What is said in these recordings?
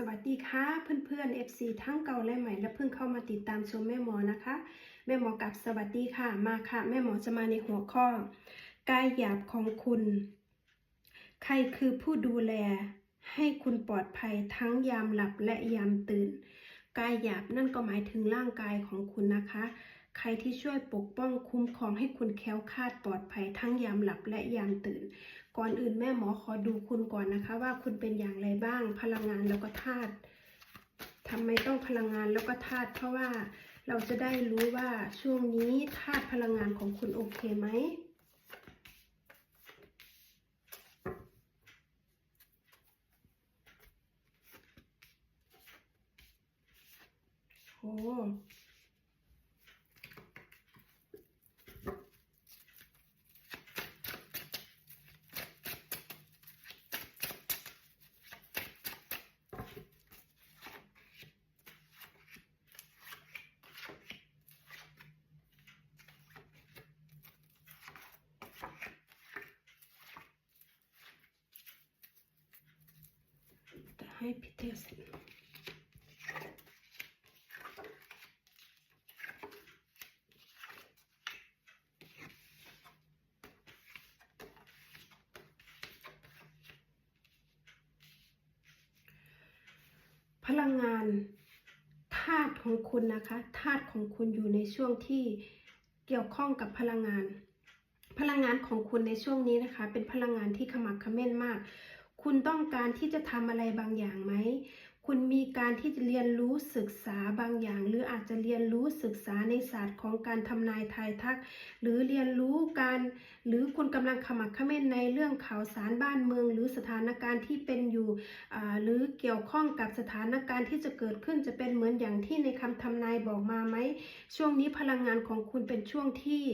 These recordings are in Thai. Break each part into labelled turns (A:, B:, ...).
A: สวัสดีค่ะเพื่อนๆ FC ทั้งเก่าและใหม่และเพิ่งเข้ามาติดตามชมแม่หมอนะคะ แม่หมอกับสวัสดีค่ะมาค่ะ แม่หมอจะมาในหัวข้อกายหยาบของคุณ ใครคือผู้ดูแล ให้คุณปลอดภัยทั้งยามหลับและยามตื่น กายหยาบนั่นก็หมายถึงร่างกายของคุณนะคะ ใครที่ช่วยปกป้องคุ้มครองให้คุณแคล้วคลาดปลอดภัยทั้งยามหลับและยามตื่น ก่อนอื่นแม่หมอขอดูคุณก่อนนะคะ ว่าคุณเป็นอย่างไรบ้าง พลังงานแล้วก็ธาตุทำไมต้องพลังงานแล้วก็ธาตุเพราะว่าเราจะได้รู้ว่าช่วงนี้ธาตุพลังงานของคุณโอเคไหมโอ้จะให้พิเทศ พลังงานธาตุของคุณนะคะธาตุของคุณอยู่ในช่วงที่เกี่ยวข้องกับพลังงาน พลังงานของคุณในช่วงนี้นะคะ เป็นพลังงานที่ขมักขม้นมาก คุณต้องการที่จะทำอะไรบางอย่างไหม คุณมีการที่จะเรียนรู้ศึกษาบางอย่าง หรืออาจจะเรียนรู้ศึกษาในศาสตร์ของการทำนายทายทัก หรือเรียนรู้การ หรือคุณกำลังขมักขม้นในเรื่องข่าวสารบ้านเมือง หรือสถานการณ์ที่เป็นอยู่หรือเกี่ยวข้องกับสถานการณ์ที่จะเกิดขึ้นจะเป็นเหมือนอย่างที่ในคำทำนายบอกมาไหมช่วงนี้พลังงานของคุณเป็นช่วงที่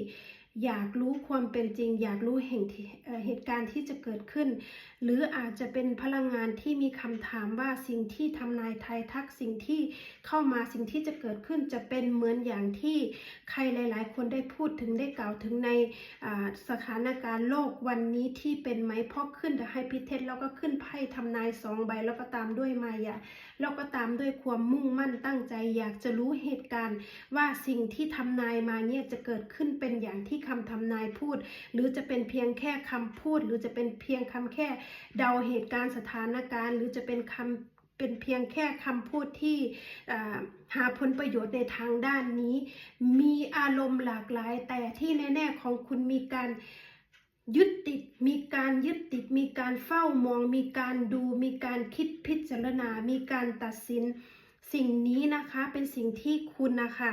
A: อยากรู้ความเป็นจริง อยากรู้เหตุการณ์ที่จะเกิดขึ้นหรืออาจจะเป็นพลังงานที่มีคำถามว่าสิ่งที่ทำนายไทยทักสิ่งที่เข้ามาสิ่งที่จะเกิดขึ้นจะเป็นเหมือนอย่างที่ใครหลาย ๆ คนได้พูดถึงได้กล่าวถึงในสถานการณ์โลกวันนี้ที่เป็นไหมเพราะขึ้นแต่ให้พิเทศแล้วก็ขึ้นไพ่ทำนายสองใบแล้วก็ตามด้วยมายาแล้วก็ตามด้วยความมุ่งมั่นตั้งใจ อยากจะรู้เหตุการณ์ว่าสิ่งที่ทำนายมาเนี่ยจะเกิดขึ้นเป็นอย่างที่คำทำนายพูด หรือจะเป็นเพียงแค่คำพูด หรือจะเป็นเพียงคำแค่เดาเหตุการณ์สถานการณ์ หรือจะเป็นคำเป็นเพียงแค่คำพูดที่หาผลประโยชน์ในทางด้านนี้ มีอารมณ์หลากหลาย แต่ที่แน่ๆของคุณมีการยึดติดมีการยึดติด มีการเฝ้ามอง มีการดู มีการคิดพิจารณา มีการตัดสิน สิ่งนี้นะคะเป็นสิ่งที่คุณนะคะ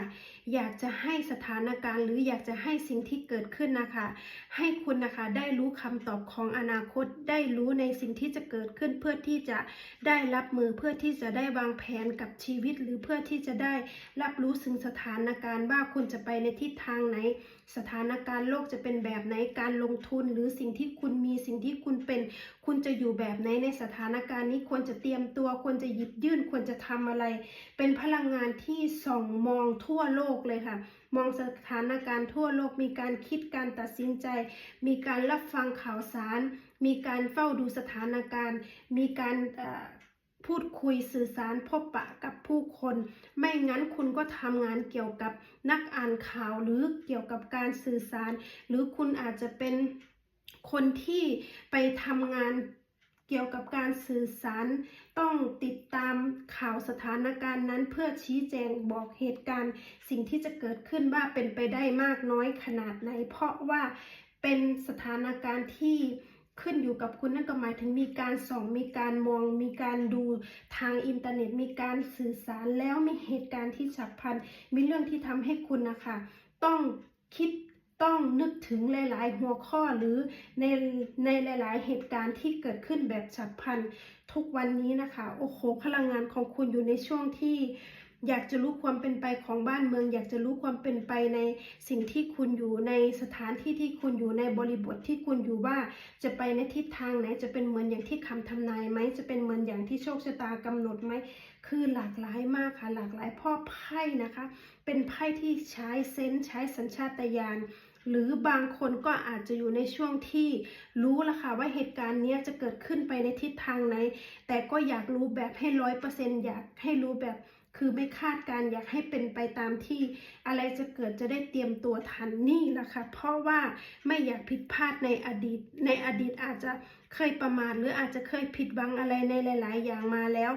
A: อยากจะให้สถานการณ์หรืออยากจะให้สิ่งที่เกิดขึ้นนะคะ ให้คุณนะคะได้รู้คำตอบของอนาคต ได้รู้ในสิ่งที่จะเกิดขึ้นเพื่อที่จะได้รับมือเพื่อที่จะได้วางแผนกับชีวิต หรือเพื่อที่จะได้รับรู้ถึงสถานการณ์ว่าคุณจะไปในทิศทางไหน สถานการณ์โลกจะเป็นแบบไหนการลงทุน หรือสิ่งที่คุณมีสิ่งที่คุณเป็น คุณจะอยู่แบบไหนในสถานการณ์นี้ควรจะเตรียมตัวควรจะหยิบยื่นควรจะทำอะไรเป็นพลังงานที่ส่องมองทั่วโลกเลยค่ะ มองสถานการณ์ทั่วโลก มีการคิดการตัดสินใจ มีการรับฟังข่าวสาร มีการเฝ้าดูสถานการณ์ มีการพูดคุยสื่อสารพบปะกับผู้คน ไม่งั้นคุณก็ทำงานเกี่ยวกับนักอ่านข่าวหรือเกี่ยวกับการสื่อสาร หรือคุณอาจจะเป็นคนที่ไปทำงาน เกี่ยวกับการสื่อสาร ต้องติดตามข่าวสถานการณ์นั้นเพื่อชี้แจงบอกเหตุการณ์ สิ่งที่จะเกิดขึ้นว่าเป็นไปได้มากน้อยขนาดไหน เพราะว่าเป็นสถานการณ์ที่ขึ้นอยู่กับคุณนั่นก็หมายถึงมีการส่องมีการมองมีการดูทางอินเทอร์เน็ต มีการสื่อสารแล้วมีเหตุการณ์ที่ฉับพลัน มีเรื่องที่ทำให้คุณนะคะ ต้องคิด ต้องนึกถึงหลาย ๆ หัวข้อหรือในในหลาย ๆ เหตุการณ์ที่เกิดขึ้นแบบฉับพลันทุกวันนี้นะคะโอ้โหพลังงานของคุณอยู่ในช่วงที่อยากจะรู้ความเป็นไปของบ้านเมือง อยากจะรู้ความเป็นไปในสิ่งที่คุณอยู่ในสถานที่ที่คุณอยู่ในบริบทที่คุณอยู่ว่า จะไปในทิศทางไหนจะเป็นเหมือนอย่างที่คำทำนายไหมจะเป็นเหมือนอย่างที่โชคชะตากำหนดไหมคือหลากหลายมากค่ะหลากหลายพ่อไพ่นะคะ เป็นไพ่ที่ใช้เซนส์ใช้สัญชาตญาณ หรือบางคนก็อาจจะอยู่ในช่วงที่รู้ละค่ะว่าเหตุการณ์นี้จะเกิดขึ้นไปในทิศทางไหน แต่ก็อยากรู้แบบให้ร้อยเปอร์เซ็นอยากให้รู้แบบคือไม่คาดการ์อยากให้เป็นไปตามที่อะไรจะเกิดจะได้เตรียมตัวทันนี่แหละค่ะเพราะว่าไม่อยากผิดพลาดในอดีต ในอดีตอาจจะเคยประมาทหรืออาจจะเคยผิดหวังอะไรในหลาย ๆ อย่างมาแล้ว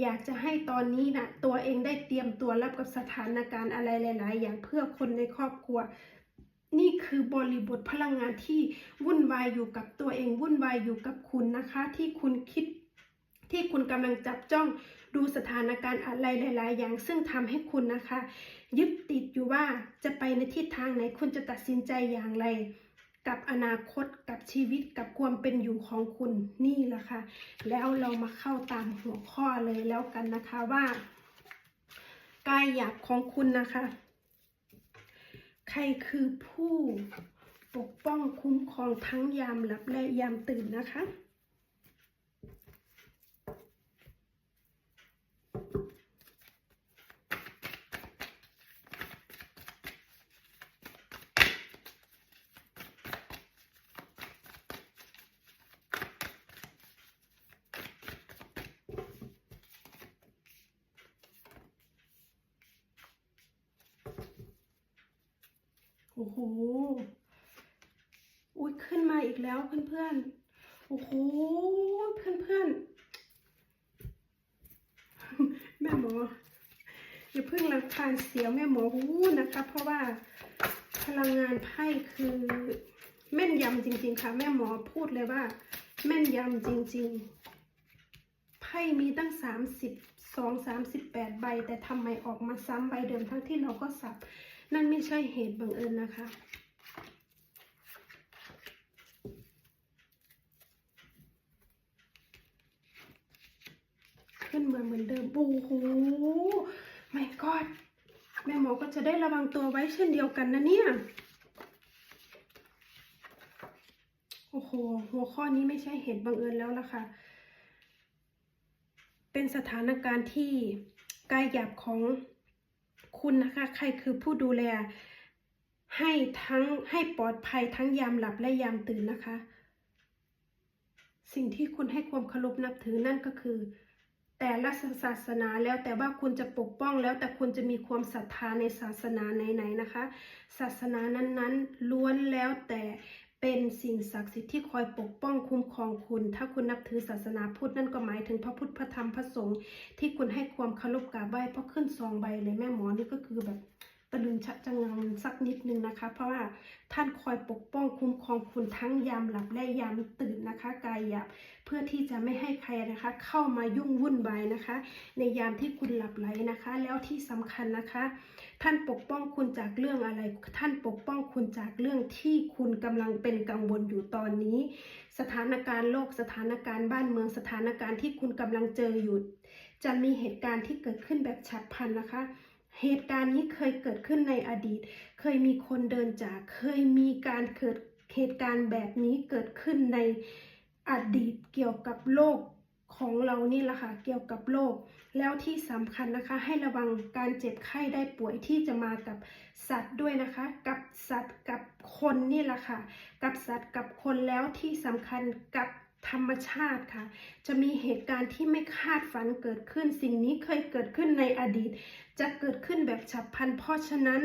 A: อยากจะให้ตอนนี้นะตัวเองได้เตรียมตัวรับกับสถานการณ์อะไรหลาย ๆ อย่างเพื่อคนในครอบครัว นี่คือบริบทพลังงานที่วุ่นวายอยู่กับตัวเอง วุ่นวายอยู่กับคุณนะคะ ที่คุณคิดที่คุณกำลังจับจ้องดูสถานการณ์อะไรหลาย ๆ อย่าง ซึ่งทำให้คุณนะคะ ยึดติดอยู่ว่าจะไปในทิศทางไหนคุณจะตัดสินใจอย่างไร กับอนาคตกับชีวิตกับความเป็นอยู่ของคุณนี่แหละค่ะ แล้วเรามาเข้าตามหัวข้อเลยแล้วกันนะคะว่า กายหยาบของคุณนะคะ ใครคือผู้ปกป้องคุ้มครองทั้งยามหลับและยามตื่นนะคะ หอุ้ยขึ้นมาอีกแล้วเพื่อนๆ โอ้โห เพื่อนๆ แม่หมออย่าเพิ่งรังคาญเสียงแม่หมอหูนะคะ เพราะว่าพลังงานไพ่คือแม่นยำจริง ๆ ค่ะ แม่หมอพูดเลยว่า แม่นยำจริง ๆ ไพ่มีตั้งสามสิบสองสามสิบแปดใบ แต่ทำไมออกมาซ้ำใบเดิมทั้งที่เราก็สับ นั่นไม่ใช่เหตุบังเอิญนะคะ ขึ้นเหมือนเหมือนเดิมโอ้โหไม่กอดแม่หมอก็จะได้ระวังตัวไว้เช่นเดียวกันนะเนี่ยโอ้โห หัวข้อนี้ไม่ใช่เหตุบังเอิญแล้วล่ะค่ะ เป็นสถานการณ์ที่กายหยาบของ คุณนะคะ ใครคือผู้ดูแล ให้ทั้งให้ปลอดภัยทั้งยามหลับและยามตื่นนะคะ สิ่งที่คุณให้ความเคารพนับถือนั่นก็คือ แต่ละศาสนาแล้วแต่ว่าคุณจะปกป้องแล้วแต่คุณจะมีความศรัทธาในศาสนาไหนๆนะคะ ศาสนานั้นๆ ล้วนแล้วแต่ เป็นสิ่งศักดิ์สิทธิ์ที่คอยปกป้องคุ้มครองคุณ ถ้าคุณนับถือศาสนาพุทธนั่นก็หมายถึงพระพุทธพระธรรมพระสงฆ์ที่คุณให้ความเคารพกราบไหว้เพราะขึ้นซองใบเลยแม่หมอนี่ก็คือแบบ ตะลึงชะจังงังสักนิดนึงนะคะ เพราะว่าท่านคอยปกป้องคุ้มครองคุณทั้งยามหลับและยามตื่นนะคะ กายหยาบเพื่อที่จะไม่ให้ใครนะคะ เข้ามายุ่งวุ่นวายนะคะ ในยามที่คุณหลับไหลนะคะ แล้วที่สำคัญนะคะ ท่านปกป้องคุณจากเรื่องอะไร ท่านปกป้องคุณจากเรื่องที่คุณกำลังเป็นกังวลอยู่ตอนนี้ สถานการณ์โลกสถานการณ์บ้านเมืองสถานการณ์ที่คุณกำลังเจออยู่จะมีเหตุการณ์ที่เกิดขึ้นแบบฉับพลันนะคะ เหตุการณ์นี้เคยเกิดขึ้นในอดีต เคยมีคนเดินจาก เคยมีการเกิดเหตุการณ์แบบนี้เกิดขึ้นในอดีตเกี่ยวกับโลกของเรานี่แหละค่ะ เกี่ยวกับโลกแล้วที่สำคัญนะคะ ให้ระวังการเจ็บไข้ได้ป่วยที่จะมากับสัตว์ด้วยนะคะ กับสัตว์กับคนนี่แหละค่ะ กับสัตว์กับคนแล้วที่สำคัญกับ ธรรมชาติค่ะ จะมีเหตุการณ์ที่ไม่คาดฝันเกิดขึ้น สิ่งนี้เคยเกิดขึ้นในอดีต จะเกิดขึ้นแบบฉับพลัน เพราะฉะนั้น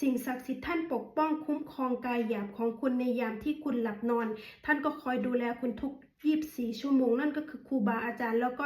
A: สิ่งศักดิ์สิทธิ์ท่านปกป้องคุ้มครองกายหยาบของคุณในยามที่คุณหลับนอน ท่านก็คอยดูแลคุณทุก24 ชั่วโมงนั่นก็คือครูบาอาจารย์ แล้วก็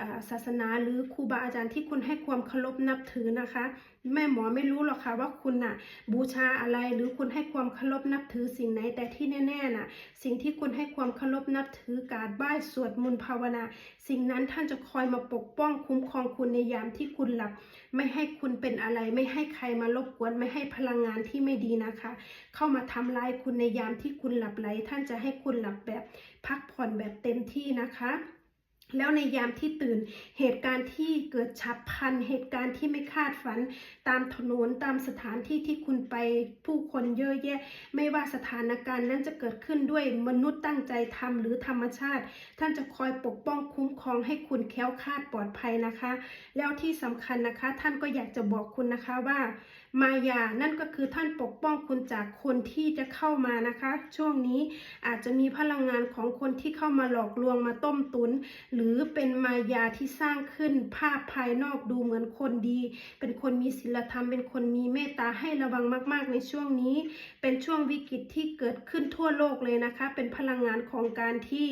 A: อ่าศาสนาหรือครูบาอาจารย์ที่คุณให้ความเคารพนับถือนะคะ แม่หมอไม่รู้หรอกค่ะว่าคุณน่ะ บูชาอะไรหรือคุณให้ความเคารพนับถือสิ่งไหนแต่ที่แน่ๆน่ะ สิ่งที่คุณให้ความเคารพนับถือกราบไหว้สวดมนต์ภาวนา สิ่งนั้นท่านจะคอยมาปกป้องคุ้มครองคุณในยามที่คุณหลับ ไม่ให้คุณเป็นอะไร ไม่ให้ใครมารบกวน ไม่ให้พลังงานที่ไม่ดีนะคะ เข้ามาทำร้ายคุณในยามที่คุณหลับไหล ท่านจะให้คุณหลับแบบพักผ่อนแบบเต็มที่นะคะ แล้วในยามที่ตื่นเหตุการณ์ที่เกิดฉับพลัน เหตุการณ์ที่ไม่คาดฝัน ตามถนนตามสถานที่ที่คุณไปผู้คนเยอะแยะ ไม่ว่าสถานการณ์นั้นจะเกิดขึ้นด้วยมนุษย์ตั้งใจทำหรือธรรมชาติ ท่านจะคอยปกป้องคุ้มครองให้คุณแคล้วคลาดปลอดภัยนะคะ แล้วที่สำคัญนะคะ ท่านก็อยากจะบอกคุณนะคะว่า มายา นั่นก็คือท่านปกป้องคุณจากคนที่จะเข้ามานะคะ ช่วงนี้อาจจะมีพลังงานของคนที่เข้ามาหลอกลวงมาต้มตุน หรือเป็นมายาที่สร้างขึ้นภาพภายนอกดูเหมือนคนดี เป็นคนมีศีลธรรม เป็นคนมีเมตตาให้ระวังมาก ๆ ในช่วงนี้ เป็นช่วงวิกฤตที่เกิดขึ้นทั่วโลกเลยนะคะ เป็นพลังงานของการที่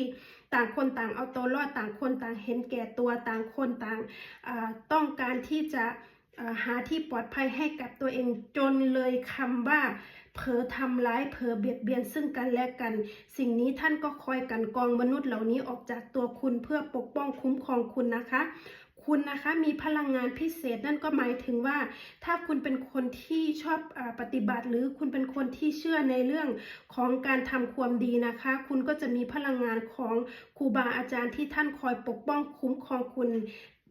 A: ต่างคนต่างเอาตัวรอดต่างคนต่างเห็นแก่ตัวต่างคนต่างต้องการที่จะ หาที่ปลอดภัยให้กับตัวเองจนเลยคำว่าเผลอทำร้ายเผลอเบียดเบียนซึ่งกันและกัน สิ่งนี้ท่านก็คอยกันกองมนุษย์เหล่านี้ออกจากตัวคุณเพื่อปกป้องคุ้มครองคุณนะคะ คุณนะคะมีพลังงานพิเศษนั่นก็หมายถึงว่า ถ้าคุณเป็นคนที่ชอบอปฏิบัติ หรือคุณเป็นคนที่เชื่อในเรื่องของการทำความดีนะคะ คุณก็จะมีพลังงานของครูบาอาจารย์ที่ท่านคอยปกป้องคุ้มครองคุณ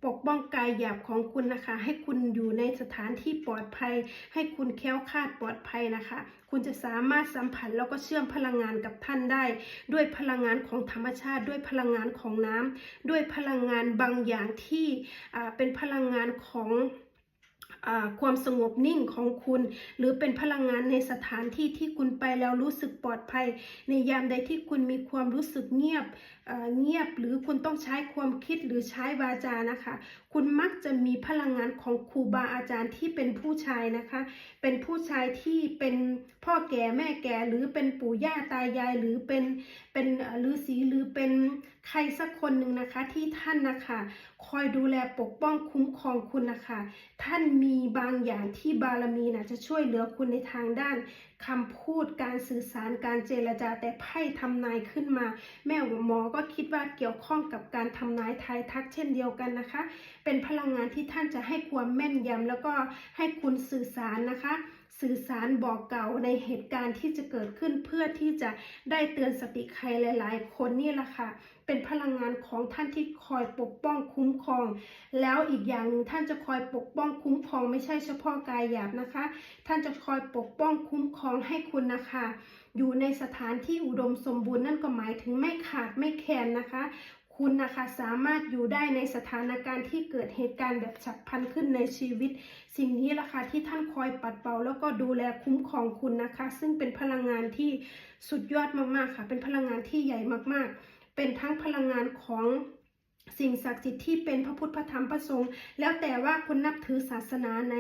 A: ปกป้องกายหยาบของคุณนะคะ ให้คุณอยู่ในสถานที่ปลอดภัย ให้คุณแค้วคาดปลอดภัยนะคะ คุณจะสามารถสัมผัสแล้วก็เชื่อมพลังงานกับท่านได้ ด้วยพลังงานของธรรมชาติ ด้วยพลังงานของน้ำด้วยพลังงานบางอย่างที่เป็นพลังงานของ ความสงบนิ่งของคุณ หรือเป็นพลังงานในสถานที่ที่คุณไปแล้วรู้สึกปลอดภัย ในยามใดที่คุณมีความรู้สึกเงียบเงียบ หรือคุณต้องใช้ความคิดหรือใช้วาจานะคะ คุณมักจะมีพลังงานของครูบาอาจารย์ที่เป็นผู้ชายนะคะ เป็นผู้ชายที่เป็นพ่อแก่แม่แก่หรือเป็นปู่ย่าตายายหรือเป็นเป็นฤาษีหรือเป็น ใครสักคนหนึ่งนะคะที่ท่านนะคะ คอยดูแลปกป้องคุ้มครองคุณนะคะ ท่านมีบางอย่างที่บารมีนะจะช่วยเหลือคุณในทางด้านคำพูดการสื่อสารการเจรจาแต่ไพ่ทำนายขึ้นมา แม่หมอก็คิดว่าเกี่ยวข้องกับการทำนายทายทักเช่นเดียวกันนะคะ เป็นพลังงานที่ท่านจะให้ความแม่นยำแล้วก็ให้คุณสื่อสารนะคะ สื่อสารบอกเก่าในเหตุการณ์ที่จะเกิดขึ้นเพื่อที่จะได้เตือนสติใครหลาย ๆ คนนี่แหละค่ะ เป็นพลังงานของท่านที่คอยปกป้องคุ้มครอง แล้วอีกอย่างหนึ่งท่านจะคอยปกป้องคุ้มครองไม่ใช่เฉพาะกายหยาบนะคะ ท่านจะคอยปกป้องคุ้มครองให้คุณนะคะ อยู่ในสถานที่อุดมสมบูรณ์นั่นก็หมายถึงไม่ขาดไม่แคลนนะคะ คุณนะคะสามารถอยู่ได้ในสถานการณ์ที่เกิดเหตุการณ์แบบฉับพลันขึ้นในชีวิต สิ่งนี้ล่ะค่ะที่ท่านคอยปัดเป่า แล้วก็ดูแลคุ้มครองคุณนะคะ ซึ่งเป็นพลังงานที่สุดยอดมากๆค่ะ เป็นพลังงานที่ใหญ่มากๆ เป็นทั้งพลังงานของสิ่งศักดิ์สิทธิ์ที่เป็นพระพุทธพระธรรมพระสงฆ์แล้วแต่ว่าคุณนับถือศาสนาใน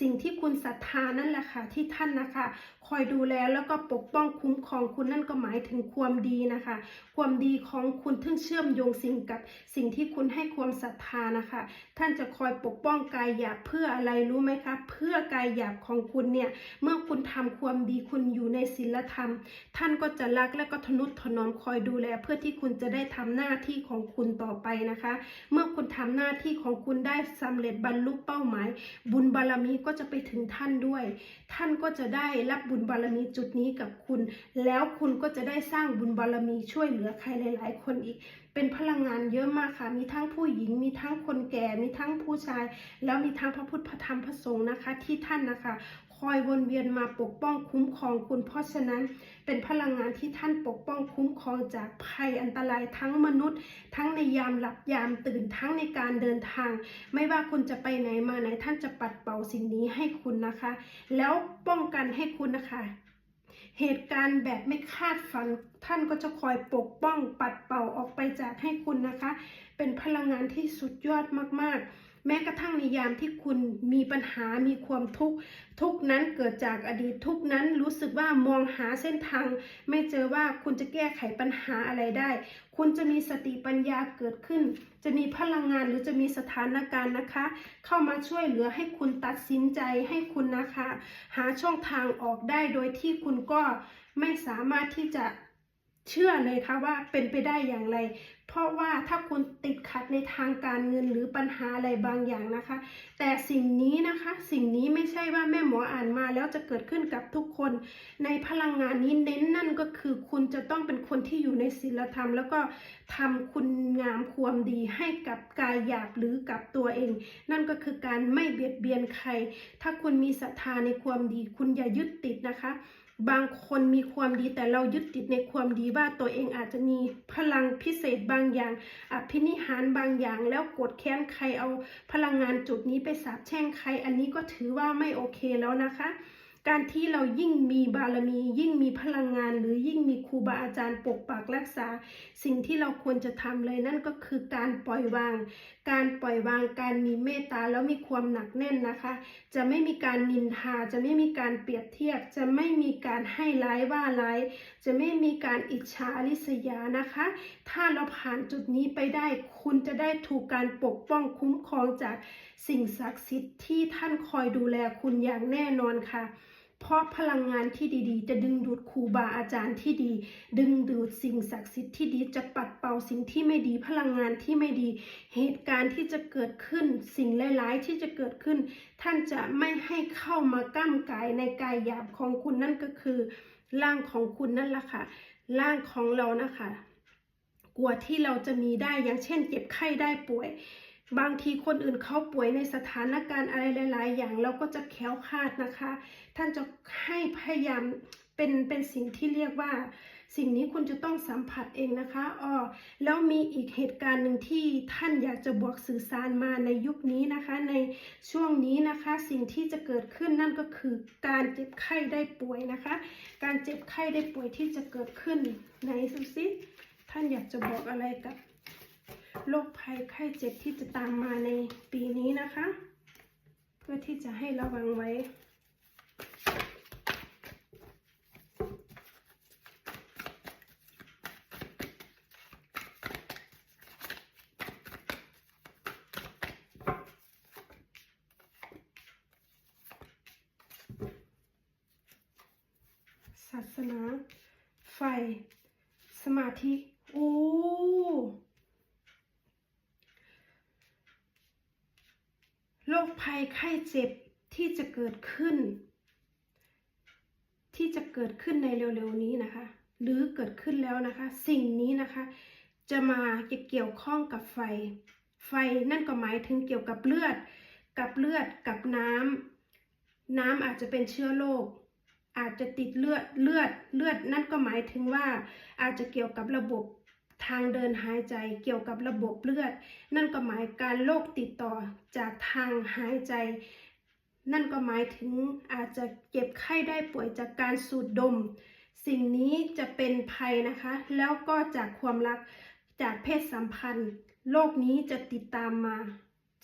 A: สิ่งที่คุณศรัทธานั่นแหละค่ะที่ท่านนะคะ คอยดูแลแล้วก็ปกป้องคุ้มครองคุณนั่นก็หมายถึงความดีนะคะ ความดีของคุณทึ่งเชื่อมโยงสิ่งกับสิ่งที่คุณให้ความศรัทธานะคะ ท่านจะคอยปกป้องกายหยาบเพื่ออะไรรู้ไหมคะ เพื่อกายหยาบของคุณเนี่ยเมื่อคุณทำความดีคุณอยู่ในศีลธรรม ท่านก็จะรักและก็ทนุถนอมคอยดูแล เพื่อที่คุณจะได้ทำหน้าที่ของคุณต่อไปนะคะ เมื่อคุณทำหน้าที่ของคุณได้สำเร็จบรรลุเป้าหมาย บุญบารมีก็จะไปถึงท่านด้วย ท่านก็จะได้รับบุญบารมีจุดนี้กับคุณ แล้วคุณก็จะได้สร้างบุญบารมีช่วยเหลือใครหลาย ๆ คนอีก เป็นพลังงานเยอะมากค่ะ มีทั้งผู้หญิง มีทั้งคนแก่ มีทั้งผู้ชาย แล้วมีทั้งพระพุทธพระธรรมพระสงฆ์นะคะ ที่ท่านนะคะ คอยวนเวียนมาปกป้องคุ้มครองคุณ เพราะฉะนั้นเป็นพลังงานที่ท่านปกป้องคุ้มครองจากภัยอันตรายทั้งมนุษย์ ทั้งในยามหลับยามตื่นทั้งในการเดินทาง ไม่ว่าคุณจะไปไหนมาไหนท่านจะปัดเป่าสิ่งนี้ให้คุณนะคะ แล้วป้องกันให้คุณนะคะเหตุการณ์แบบไม่คาดฝัน ท่านก็จะคอยปกป้องปัดเป่าออกไปจากให้คุณนะคะ เป็นพลังงานที่สุดยอดมากๆ แม้กระทั่งในยามที่คุณมีปัญหามีความทุกข์ทุกนั้นเกิดจากอดีตทุกนั้นรู้สึกว่ามองหาเส้นทาง ไม่เจอว่าคุณจะแก้ไขปัญหาอะไรได้ คุณจะมีสติปัญญาเกิดขึ้น จะมีพลังงานหรือจะมีสถานการณ์นะคะ เข้ามาช่วยเหลือให้คุณตัดสินใจให้คุณนะคะ หาช่องทางออกได้โดยที่คุณก็ไม่สามารถที่จะ เชื่อเลยค่ะว่าเป็นไปได้อย่างไร เพราะว่าถ้าคุณติดขัดในทางการเงินหรือปัญหาอะไรบางอย่างนะคะ แต่สิ่งนี้นะคะ สิ่งนี้ไม่ใช่ว่าแม่หมออ่านมาแล้วจะเกิดขึ้นกับทุกคน ในพลังงานนี้เน้นนั่นก็คือ คุณจะต้องเป็นคนที่อยู่ในศีลธรรม แล้วก็ทำคุณงามความดีให้กับกายหยาบหรือกับตัวเอง นั่นก็คือการไม่เบียดเบียนใคร ถ้าคุณมีศรัทธาในความดี คุณอย่ายึดติดนะคะ บางคนมีความดีแต่เรายึดติดในความดีว่าตัวเองอาจจะมีพลังพิเศษบางอย่างอภินิหารบางอย่าง แล้วกดแค้นใครเอาพลังงานจุดนี้ไปสาบแช่งใคร อันนี้ก็ถือว่าไม่โอเคแล้วนะคะ การที่เรายิ่งมีบารมี ยิ่งมีพลังงาน หรือยิ่งมีครูบาอาจารย์ปกปักรักษา สิ่งที่เราควรจะทำเลยนั่นก็คือการปล่อยวาง การปล่อยวางการมีเมตตาแล้วมีความหนักแน่นนะคะ จะไม่มีการนินทา จะไม่มีการเปรียบเทียบ จะไม่มีการให้ร้ายว่าร้าย จะไม่มีการอิจฉาริษยานะคะ ถ้าเราผ่านจุดนี้ไปได้ คุณจะได้ถูกการปกป้องคุ้มครองจากสิ่งศักดิ์สิทธิ์ที่ท่านคอยดูแลคุณอย่างแน่นอนค่ะ เพราะพลังงานที่ดีๆ จะดึงดูดครูบาอาจารย์ที่ดี ดึงดูดสิ่งศักดิ์สิทธิ์ที่ดีจะปัดเป่าสิ่งที่ไม่ดี พลังงานที่ไม่ดี เหตุการณ์ที่จะเกิดขึ้น สิ่งร้ายๆที่จะเกิดขึ้น ท่านจะไม่ให้เข้ามาก้ำกายในกายหยาบของคุณนั่นก็คือร่างของคุณนั่นแหละค่ะร่างของเรานะคะ กลัวที่เราจะมีได้อย่างเช่น เจ็บไข้ได้ป่วย บางทีคนอื่นเขาป่วยในสถานการณ์อะไรหลาย ๆ อย่างเราก็จะแข็งคาดนะคะ ท่านจะให้พยายามเป็นเป็นสิ่งที่เรียกว่า สิ่งนี้คุณจะต้องสัมผัสเองนะคะอ๋อแล้วมีอีกเหตุการณ์หนึ่งที่ท่านอยากจะบอกสื่อสารมาในยุคนี้นะคะ ในช่วงนี้นะคะ สิ่งที่จะเกิดขึ้นนั่นก็คือการเจ็บไข้ได้ป่วยนะคะ การเจ็บไข้ได้ป่วยที่จะเกิดขึ้นไหนสุสิท่านอยากจะบอกอะไรกับ โรคภัยไข้เจ็บที่จะตามมาในปีนี้นะคะ เพื่อที่จะให้ระวังไว้ ศาสนา ไฟ สมาธิ โอ้ โร คภัยไข้เจ็บที่จะเกิดขึ้น ที่จะเกิดขึ้นในเร็วๆนี้นะคะ หรือเกิดขึ้นแล้วนะคะ สิ่งนี้นะคะ จะมาเกี่ยวข้องกับไฟ ไฟนั่นก็หมายถึงเกี่ยวกับเลือด กับเลือดกับน้ำน้ำอาจจะเป็นเชื้อโรคอาจจะติดเลือดเลือดเลือดนั่นก็หมายถึงว่าอาจจะเกี่ยวกับระบบ ทางเดินหายใจเกี่ยวกับระบบเลือด นั่นก็หมายการโรคติดต่อจากทางหายใจ นั่นก็หมายถึงอาจจะเจ็บไข้ได้ป่วยจากการสูดดม สิ่งนี้จะเป็นภัยนะคะ แล้วก็จากความรักจากเพศสัมพันธ์โรคนี้จะติดตามมา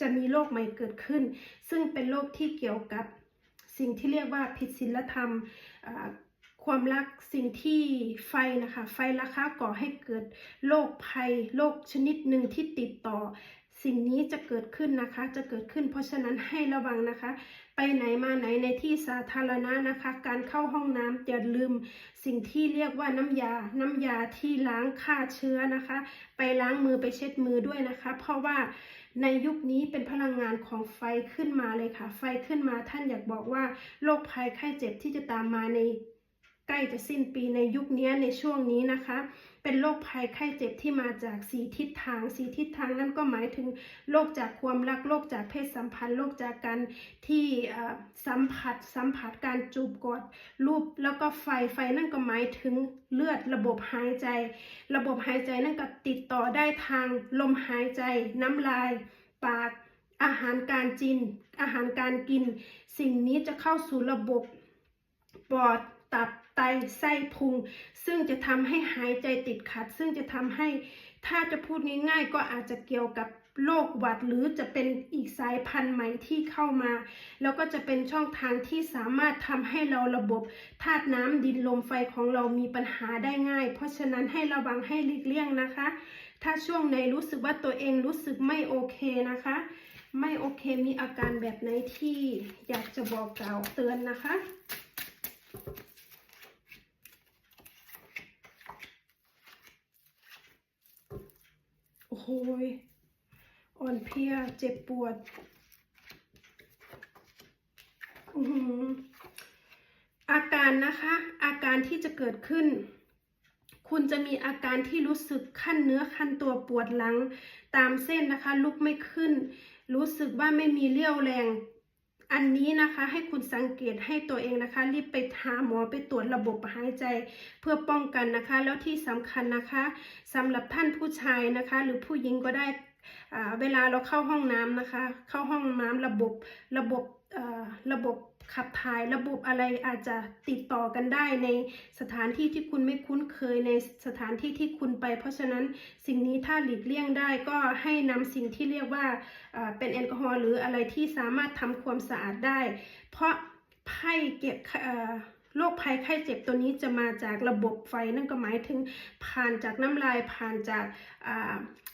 A: จะมีโรคใหม่เกิดขึ้น ซึ่งเป็นโรคที่เกี่ยวกับสิ่งที่เรียกว่าผิดศีลธรรมอ่า ความรักสิ่งที่ไฟนะคะ ไฟราคาก่อให้เกิดโรคภัยโรคชนิดหนึ่งที่ติดต่อ สิ่งนี้จะเกิดขึ้นนะคะ จะเกิดขึ้น เพราะฉะนั้นให้ระวังนะคะ ไปไหนมาไหนในที่สาธารณะนะคะ การเข้าห้องน้ำอย่าลืม สิ่งที่เรียกว่าน้ำยา น้ำยาที่ล้างฆ่าเชื้อนะคะ ไปล้างมือไปเช็ดมือด้วยนะคะ เพราะว่าในยุคนี้เป็นพลังงานของไฟขึ้นมาเลยค่ะ ไฟขึ้นมาท่านอยากบอกว่าโรคภัยไข้เจ็บที่จะตามมาใน ใกล้จะสิ้นปีในยุคนี้ในช่วงนี้นะคะ เป็นโรคภัยไข้เจ็บที่มาจากสีทิศทางสีทิศทางนั่นก็หมายถึงโรคจากความรักโรคจากเพศสัมพันธ์โรคจากการที่สัมผัสสัมผัสการจูบกอดรูปแล้วก็ไฟไฟนั่นก็หมายถึงเลือดระบบหายใจ ระบบหายใจนั่นก็ติดต่อได้ทางลมหายใจ น้ำลาย ปากอาหารการจิน อาหารการกิน สิ่งนี้จะเข้าสู่ระบบปอดตับ ไตไส้พุง ซึ่งจะทำให้หายใจติดขัด ซึ่งจะทำให้ถ้าจะพูดง่ายๆ ก็อาจจะเกี่ยวกับโรคหวัดหรือจะเป็นอีกสายพันธุ์ใหม่ที่เข้ามา แล้วก็จะเป็นช่องทางที่สามารถทำให้เราระบบธาตุน้ำดินลมไฟของเรามีปัญหาได้ง่าย เพราะฉะนั้นให้ระวังให้หลีกเลี่ยงนะคะ ถ้าช่วงไหนรู้สึกว่าตัวเองรู้สึกไม่โอเคนะคะ ไม่โอเคมีอาการแบบไหนที่อยากจะบอกกล่าวเตือนนะคะ ยอ่อนเพลียเจ็บปวดอาการนะคะ อาการที่จะเกิดขึ้น คุณจะมีอาการที่รู้สึกขั้นเนื้อขั้นตัวปวดหลัง ตามเส้นนะคะ ลุกไม่ขึ้น รู้สึกว่าไม่มีเรี่ยวแรง อันนี้นะคะให้คุณสังเกตให้ตัวเองนะคะ รีบไปหาหมอไปตรวจระบบหายใจ เพื่อป้องกันนะคะ แล้วที่สำคัญนะคะสำหรับท่านผู้ชายนะคะ หรือผู้หญิงก็ได้เวลาเราเข้าห้องน้ำนะคะ เข้าห้องน้ำระบบระบบระบบ ขับถ่ายระบบอะไรอาจจะติดต่อกันได้ในสถานที่ที่คุณไม่คุ้นเคยในสถานที่ที่คุณไป เพราะฉะนั้นสิ่งนี้ถ้าหลีกเลี่ยงได้ก็ให้นำสิ่งที่เรียกว่าเป็นแอลกอฮอล์หรืออะไรที่สามารถทำความสะอาดได้ เพราะไพ่เก็บ โรคภัยไข้เจ็บตัวนี้จะมาจากระบบไฟนั่นก็หมายถึงผ่านจากน้ำลายผ่านจาก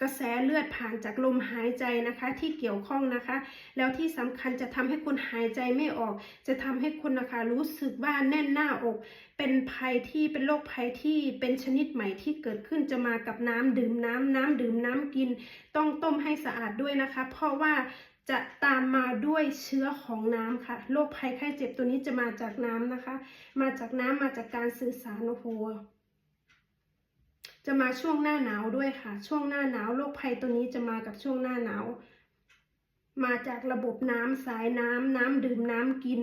A: กระแสเลือดผ่านจากลมหายใจนะคะที่เกี่ยวข้องนะคะ แล้วที่สำคัญจะทำให้คุณหายใจไม่ออก จะทำให้คุณนะคะรู้สึกว่าแน่นหน้าอก เป็นภัยที่เป็นโรคภัยที่เป็นชนิดใหม่ที่เกิดขึ้นจะมากับน้ำดื่มน้ำน้ำดื่มน้ำกิน ต้องต้มให้สะอาดด้วยนะคะ เพราะว่า จะตามมาด้วยเชื้อของน้ำค่ะ โรคภัยไข้เจ็บตัวนี้จะมาจากน้ำนะคะ มาจากน้ำมาจากการสื่อสารโอ้โหจะมาช่วงหน้าหนาวด้วยค่ะ ช่วงหน้าหนาวโรคภัยตัวนี้จะมากับช่วงหน้าหนาว มาจากระบบน้ำสายน้ำน้ำดื่มน้ำกิน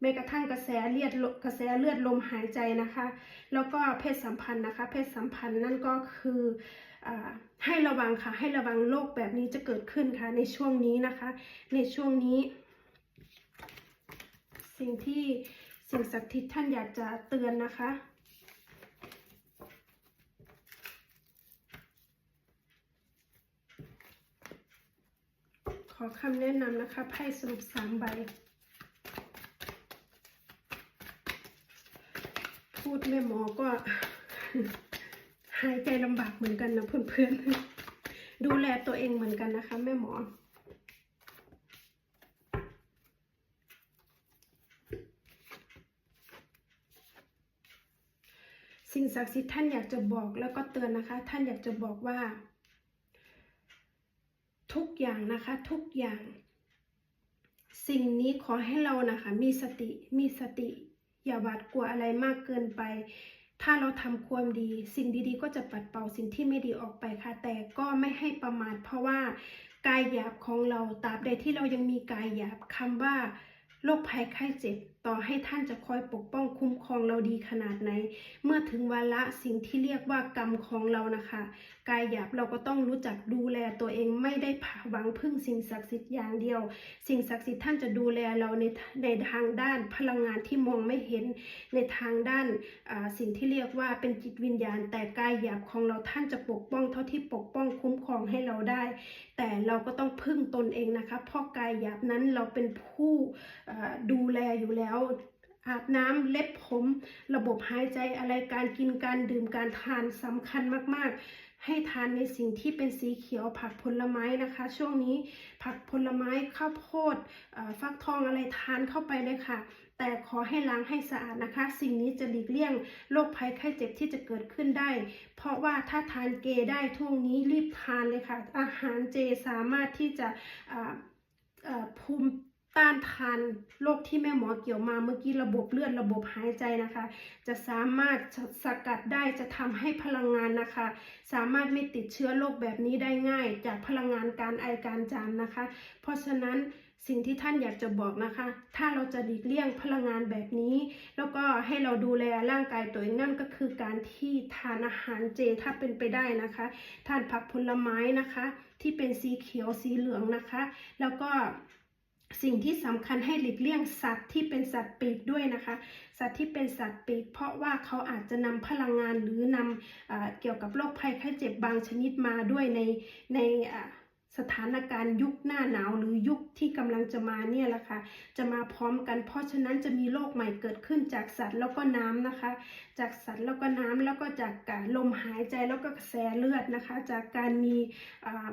A: แม้กระทั่งกระแสเลือดกระแสเลือดลมหายใจนะคะ แล้วก็เพศสัมพันธ์นะคะ เพศสัมพันธ์นั่นก็คืออให้ระวังค่ะ ให้ระวังโรคแบบนี้จะเกิดขึ้นค่ะ ในช่วงนี้นะคะ ในช่วงนี้ สิ่งที่สิ่งศักดิ์สิทธิ์ท่านอยากจะเตือนนะคะขอคำแนะนำนะคะไพ่สรุปสามใบ พูดแม่หมอก็ หายใจลำบากเหมือนกันนะเพื่อนๆ ดูแลตัวเองเหมือนกันนะคะ แม่หมอสิ่งศักดิ์สิทธิ์ท่านอยากจะบอกแล้วก็เตือนนะคะ ท่านอยากจะบอกว่า ทุกอย่างนะคะ ทุกอย่าง สิ่งนี้ขอให้เรานะคะ มีสติมีสติ อย่าหวาดกลัวอะไรมากเกินไป ถ้าเราทำความดี สิ่งดีๆ ก็จะปัดเป่าสิ่งที่ไม่ดีออกไปค่ะ แต่ก็ไม่ให้ประมาทเพราะว่ากายหยาบของเราตราบใดที่เรายังมีกายหยาบคำว่าโรคภัยไข้เจ็บต่อให้ท่านจะคอยปกป้องคุ้มครองเราดีขนาดไหน เมื่อถึงวาระสิ่งที่เรียกว่ากรรมของเรานะคะ กายหยาบเราก็ต้องรู้จักดูแลตัวเองไม่ได้หวังพึ่งสิ่งศักดิ์สิทธิ์อย่างเดียว สิ่งศักดิ์สิทธิ์ท่านจะดูแลเราในในทางด้านพลังงานที่มองไม่เห็นในทางด้านสิ่งที่เรียกว่าเป็นจิตวิญญาณ แต่กายหยาบของเราท่านจะปกป้องเท่าที่ปกป้องคุ้มครองให้เราได้ แต่เราก็ต้องพึ่งตนเองนะคะเพราะกายหยาบนั้นเราเป็นผู้ดูแลอยู่แล้วอาบน้ำเล็บผม ระบบหายใจอะไรการกินการดื่มการทานสำคัญมาก ๆ ให้ทานในสิ่งที่เป็นสีเขียวผักผลไม้นะคะ ช่วงนี้ผักผลไม้ข้าวโพดฟักทองอะไรทานเข้าไปเลยค่ะ แต่ขอให้ล้างให้สะอาดนะคะ สิ่งนี้จะหลีกเลี่ยงโรคภัยไข้เจ็บที่จะเกิดขึ้นได้ เพราะว่าถ้าทานเกได้ช่วงนี้รีบทานเลยค่ะ อาหารเจสามารถที่จะภูมิ ต้านทานโรคที่แม่หมอเกี่ยวมาเมื่อกี้ระบบเลือดระบบหายใจนะคะ จะสามารถสกัดได้จะทำให้พลังงานนะคะ สามารถไม่ติดเชื้อโรคแบบนี้ได้ง่าย จากพลังงานการไอการจามนะคะ เพราะฉะนั้นสิ่งที่ท่านอยากจะบอกนะคะ ถ้าเราจะหลีกเลี่ยงพลังงานแบบนี้ แล้วก็ให้เราดูแลร่างกายตัวเองนั่นก็คือการที่ทานอาหารเจถ้าเป็นไปได้นะคะ ทานผักผลไม้นะคะ ที่เป็นสีเขียวสีเหลืองนะคะ แล้วก็ สิ่งที่สำคัญให้หลีกเลี่ยงสัตว์ที่เป็นสัตว์ปีกด้วยนะคะ สัตว์ที่เป็นสัตว์ปีก เพราะว่าเขาอาจจะนำพลังงานหรือนำอ่าเกี่ยวกับโรคภัยไข้เจ็บบางชนิดมาด้วยในในสถานการณ์ยุคหน้าหนาวหรือยุคที่กำลังจะมาเนี่ยแหละค่ะจะมาพร้อมกัน เพราะฉะนั้นจะมีโรคใหม่เกิดขึ้นจากสัตว์แล้วก็น้ำนะคะ จากสัตว์แล้วก็น้ำแล้วก็จากการลมหายใจแล้วก็กระแสเลือดนะคะ จากการมีอ่า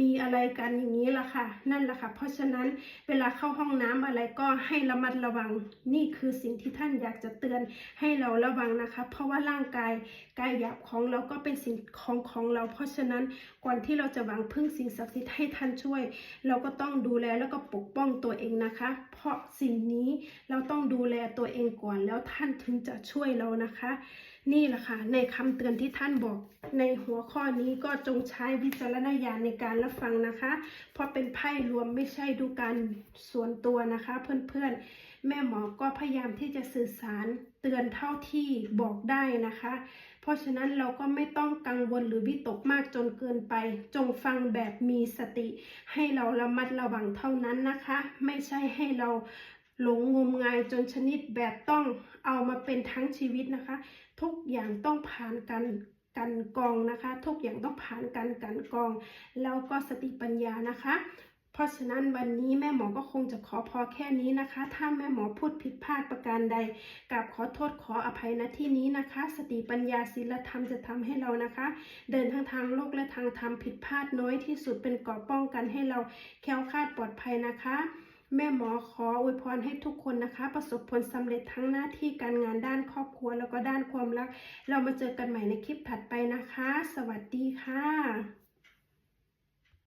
A: มีอะไรกันอย่างนี้ละค่ะ นั่นแหละค่ะ เพราะฉะนั้นเวลาเข้าห้องน้ำอะไรก็ให้ระมัดระวัง นี่คือสิ่งที่ท่านอยากจะเตือนให้เราระวังนะคะ เพราะว่าร่างกายกายหยาบของเราก็เป็นสิ่งของของเรา เพราะฉะนั้นก่อนที่เราจะหวังพึ่งสิ่งศักดิ์สิทธิ์ให้ท่านช่วย เราก็ต้องดูแลแล้วก็ปกป้องตัวเองนะคะ เพราะสิ่งนี้เราต้องดูแลตัวเองก่อนแล้วท่านถึงจะช่วยเรานะคะ นี่แหละค่ะ ในคำเตือนที่ท่านบอก ในหัวข้อนี้ก็จงใช้วิจารณญาณในการรับฟังนะคะ เพราะเป็นไพ่รวมไม่ใช่ดูการส่วนตัวนะคะ เพื่อนๆ แม่หมอก็พยายามที่จะสื่อสารเตือนเท่าที่บอกได้นะคะ เพราะฉะนั้นเราก็ไม่ต้องกังวลหรือวิตกมากจนเกินไป จงฟังแบบมีสติ ให้เราระมัดระวังเท่านั้นนะคะ ไม่ใช่ให้เราหลงงมงายจนชนิดแบบต้องเอามาเป็นทั้งชีวิตนะคะ ทุกอย่างต้องผ่านกันกันกองนะคะ ทุกอย่างต้องผ่านกันกันกอง แล้วก็สติปัญญานะคะ เพราะฉะนั้นวันนี้แม่หมอก็คงจะขอพอแค่นี้นะคะ ถ้าแม่หมอพูดผิดพลาดประการใดกับขอโทษขออภัยณที่นี้นะคะ สติปัญญาศีลธรรมจะทำให้เรานะคะ เดินทางทางโลกและทางธรรมผิดพลาดน้อยที่สุดเป็นกราะป้องกันให้เราแค้วคาดปลอดภัยนะคะ แม่หมอขออวยพรให้ทุกคนนะคะ ประสบผลสำเร็จทั้งหน้าที่การงานด้านครอบครัวแล้วก็ด้านความรัก เรามาเจอกันใหม่ในคลิปถัดไปนะคะ สวัสดีค่ะ